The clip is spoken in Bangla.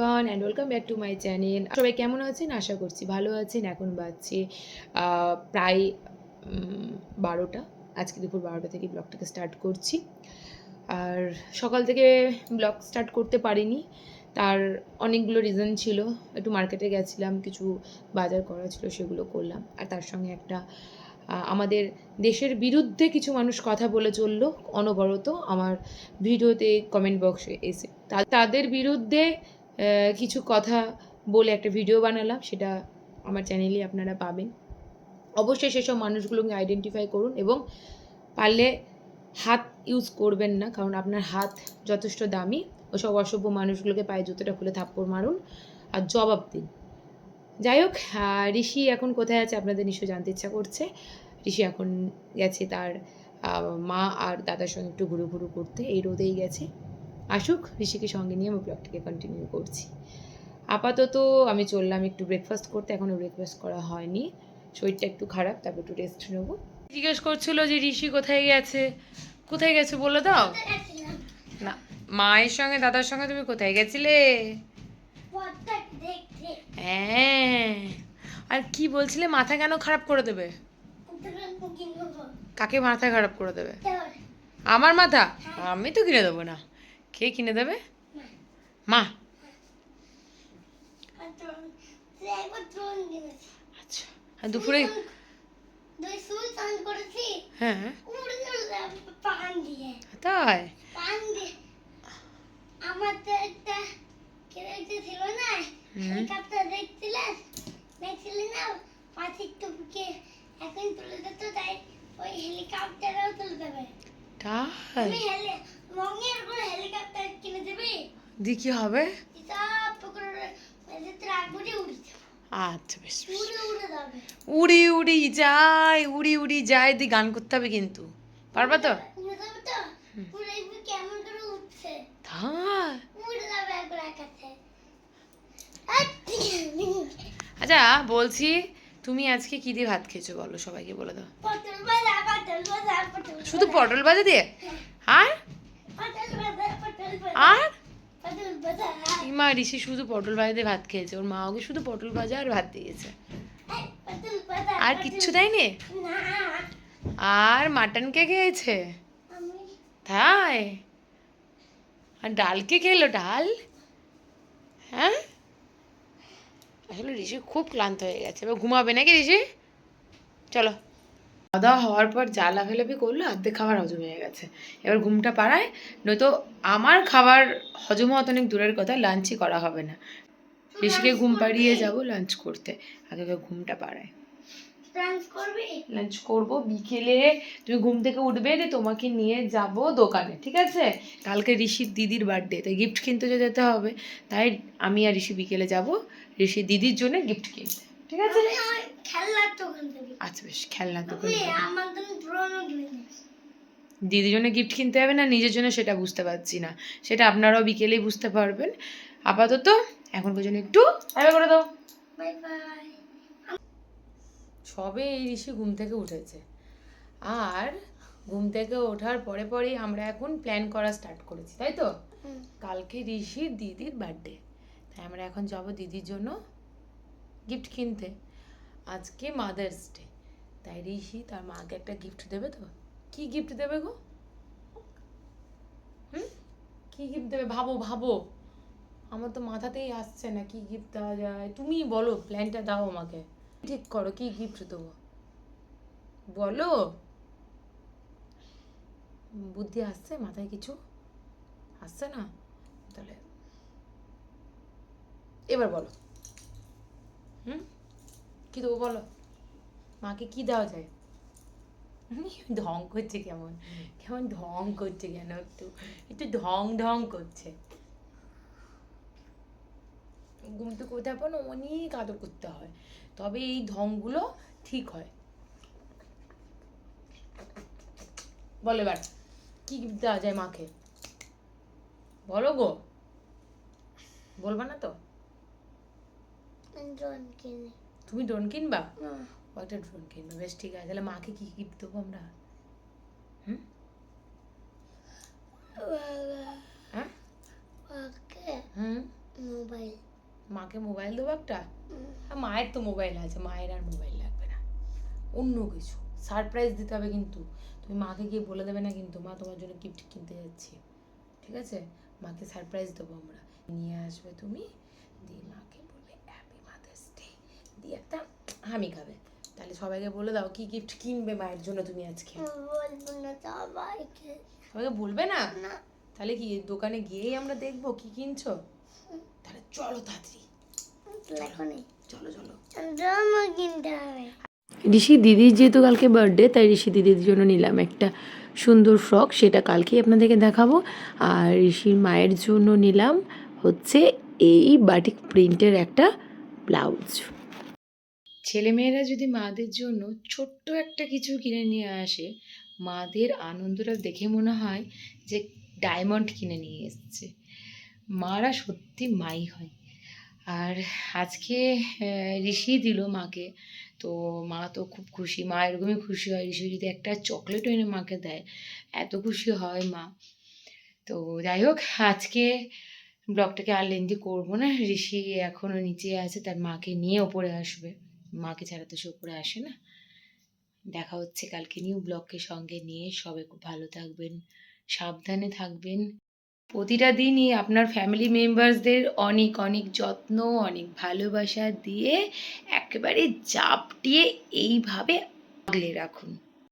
Everyone and welcome back to my channel সবাই কেমন আছেন? আশা করছি ভালো আছেন। এখন বাজছে প্রায় বারোটা। আজকে দুপুর বারোটা থেকে ব্লগটাকে স্টার্ট করছি। আর সকাল থেকে ব্লগ স্টার্ট করতে পারিনি। তার অনেকগুলো রিজন ছিল। একটু মার্কেটে গেছিলাম, কিছু বাজার করা ছিল, সেগুলো করলাম। আর তার সঙ্গে একটা আমাদের দেশের বিরুদ্ধে কিছু মানুষ কথা বলে চলল, অনবরত। আমার ভিডিওতে কমেন্ট বক্সে এসে। তাদের বিরুদ্ধে কিছু কথা বলে একটা ভিডিও বানালাম, সেটা আমার চ্যানেলে আপনারা পাবেন। অবশ্যই সেসব মানুষগুলোকে আইডেন্টিফাই করুন এবং পারলে হাত ইউজ করবেন না, কারণ আপনার হাত যথেষ্ট দামি। ওসব অসভ্য মানুষগুলোকে পায়ে জুতোটা খুলে থাপ্পড় মারুন আর জবাব দিন। যাই হোক ঋষি এখন কোথায় আছে আপনাদের নিশ্চয় জানতে ইচ্ছা করছে। ঋষি এখন গেছে তার মা আর দাদার সঙ্গে একটু ঘুরু ঘুরু করতে, এই রোদেই গেছে। আসুক, ঋষিকে সঙ্গে নিয়ে আমি ব্লগটাকে কন্টিনিউ করছি। আপাতত আমি চললাম একটু ব্রেকফাস্ট করতে এখনও ব্রেকফাস্ট করা হয়নি। শরীরটা একটু খারাপ, তারপর একটু রেস্ট নেব। জিজ্ঞেস করছিল যে ঋষি কোথায় গেছে? কোথায় গেছে বলে দাও? না, মায়ের সঙ্গে, দাদার সঙ্গে তুমি কোথায় গেছিলে? হ্যাঁ। আর কি বলছিলে? মাথা কেন খারাপ করে দেবে? কাকে মাথা খারাপ করে দেবে? আমার মাথা? আমি তো কিনে দেবো না। কে কিনে দেবে? মা। আচ্ছা। আর দুপুরে? হ্যাঁ। তাই? আমার তো একটা ছিল না। পাখির টুপিকে এখন তুলে দিত তাই ওই হেলিকপ্টারও তুলে দেবে। তাই? তুমি হেলে মঙ্গের করে হেলিকপ্টার কিনে দিবি? দি কি হবে? আচ্ছা বেশ। উড়ে উড়ে যাবে। উড়ি উড়ি যায় উড়ি উড়ি যায় দি গান করতে হবে কিন্তু। পারবা তো? আচ্ছা বলছি তুমি আজকে কি দিয়ে ভাত খেয়েছো বলো সবাইকে বলে দাও। শুধু পটল ভাজা দিয়ে? আর? আর? মা ঋষি শুধু পটল ভাজা দিয়ে ভাত খেয়েছে। ওর মা ওকে শুধু পটল ভাজা আর ভাত দিয়েছে। আর কিচ্ছু দেয়নি? আর মাটন কে খেয়েছে? তাই? আর ডাল কে খেলো ডাল? হ্যাঁ? আসলে ঋষি খুব ক্লান্ত হয়ে গেছে। এবার ঘুমাবে নাকি ঋষি? চলো। খাওয়া দাওয়া হওয়ার পর যা লাফালাফি করল অর্ধেক খাবার হজম হয়ে গেছে। এবার ঘুমটা পাড়ায় নয়তো আমার খাবার হজম হওয়া অনেক দূরের কথা লাঞ্চই করা হবে না। ঋষিকে ঘুম পাড়িয়ে যাব লাঞ্চ করতে। আগে আগে ঘুমটা পাড়ায়। লাঞ্চ করব? বিকেলে। তুমি ঘুম থেকে উঠবে দিয়ে তোমাকে নিয়ে যাব দোকানে ঠিক আছে? কালকে ঋষির দিদির বার্থডে তাই গিফট কিনতে যেতে হবে। তাই আমি আর ঋষি বিকেলে যাব। ঋষির দিদির জন্য গিফট কিনতে ঠিক আছে আমি আমার খেলনার দোকান থেকে আচ্ছা বেশ খেলনা দোকান দিদির জন্য গিফট কিনতে হবে না? নিজের জন্য সেটা বুঝতে পারছি না। সেটা আপনারাও বিকেলেই বুঝতে পারবেন। আপাতত এখন পর্যন্ত একটু আগে করে দাও। Bye bye. সবে এই ঋষি ঘুম থেকে উঠেছে। আর ঘুম থেকে ওঠার পরে পরেই আমরা এখন প্ল্যান করা স্টার্ট করেছি তাই তো? কালকে ঋষির দিদির বার্থডে তাই আমরা এখন যাব দিদির জন্য গিফট কিনতে। আজকে মাদার্স ডে তাই ঋষি তার মাকে একটা গিফট দেবে তো? কি গিফট দেবে গো? হুম? কি গিফট দেবে? ভাবো ভাবো। আমার তো মাথাতেই আসছে না কি গিফট দেওয়া যায়। তুমি বলো প্ল্যানটা দাও আমাকে। ঠিক করো, কি গিফট দেবো? বলো। বুদ্ধি আসছে? মাথায় কিছু আসছে না? তাহলে এবার বলো। হুম? কি দেবো বলো? মাকে কি দেওয়া যায়? ঢং করছে কেমন? কেমন ঢং করছে কেন একটু একটু ঢং ঢং করছে। ঘুম থেকে ওঠার পর অনেক আদর করতে হয়। তবে এই ঢংগুলো ঠিক হয়। বলো এবার, কি দেওয়া যায় মাকে? বলো গো। বলবা না তো? তুমি ড্রোন কিনবা? ও একটা ড্রোন কিনবে? বেশ ঠিক আছে তাহলে মাকে কি গিফট দেবো আমরা? হুম? হ্যাঁ? ওকে হুম? মোবাইল। মাকে মোবাইল দেবো একটা? মায়ের তো মোবাইল আছে মায়ের আর মোবাইল লাগবে না। অন্য কিছু। সারপ্রাইজ দিতে হবে কিন্তু। তুমি মাকে গিয়ে বলে দেবে না কিন্তু মা তোমার জন্য গিফট কিনতে যাচ্ছি। ঠিক আছে? মাকে সারপ্রাইজ দেবো আমরা। নিয়ে আসবে তুমি দিয়ে মাকে বলবে হ্যাপি মাদার্স ডে দিয়ে একটা হামি খাবে। তাহলে সবাইকে বলে দাও কি গিফট কিনবে মায়ের জন্য তুমি আজকে? বলব না সবাইকে। সবাইকে বলবে না? না। তাহলে কি দোকানে গিয়েই আমরা দেখব কি কিনছো? তাহলে চলো তাড়াতাড়ি। চলো। চলো ড্রামা কিনতে হবে। ঋষি দিদির যেহেতু কালকে বার্থডে তাই ঋষি দিদির জন্য নিলাম একটা সুন্দর ফ্রক সেটা কালকেই আপনাদেরকে দেখাবো। আর ঋষির মায়ের জন্য নিলাম হচ্ছে এই বাটিক প্রিন্টের একটা ব্লাউজ ছেলেমেয়েরা যদি মাদের জন্য ছোট্ট একটা কিছু কিনে নিয়ে আসে, মাদের আনন্দটা দেখে মনে হয় যে ডায়মন্ড কিনে নিয়ে এসছে। মারা সত্যি মাই হয়। আর আজকে ঋষি দিল মাকে। তো মা তো খুব খুশি, মা এরকমই খুশি হয়। ঋষি যদি একটা চকলেট এনে মাকে দেয়, এত খুশি হয় মা। তো যাই হোক, আজকে ব্লগটাকে আর লেন্দি করব না। ঋষি এখনও নিচে আছে, তার মাকে নিয়ে ওপরে আসবে। মাকে ছাড়া তো সে করে আসে না। দেখা হচ্ছে কালকে নিউ ব্লগকে সঙ্গে নিয়ে। সবাই খুব ভালো থাকবেন, সাবধানে থাকবেন। প্রতিটা দিনই আপনার ফ্যামিলি মেম্বার্সদের অনেক অনেক যত্ন, অনেক ভালোবাসা দিয়ে একেবারে জাপটিয়ে এইভাবে আগলে রাখুন।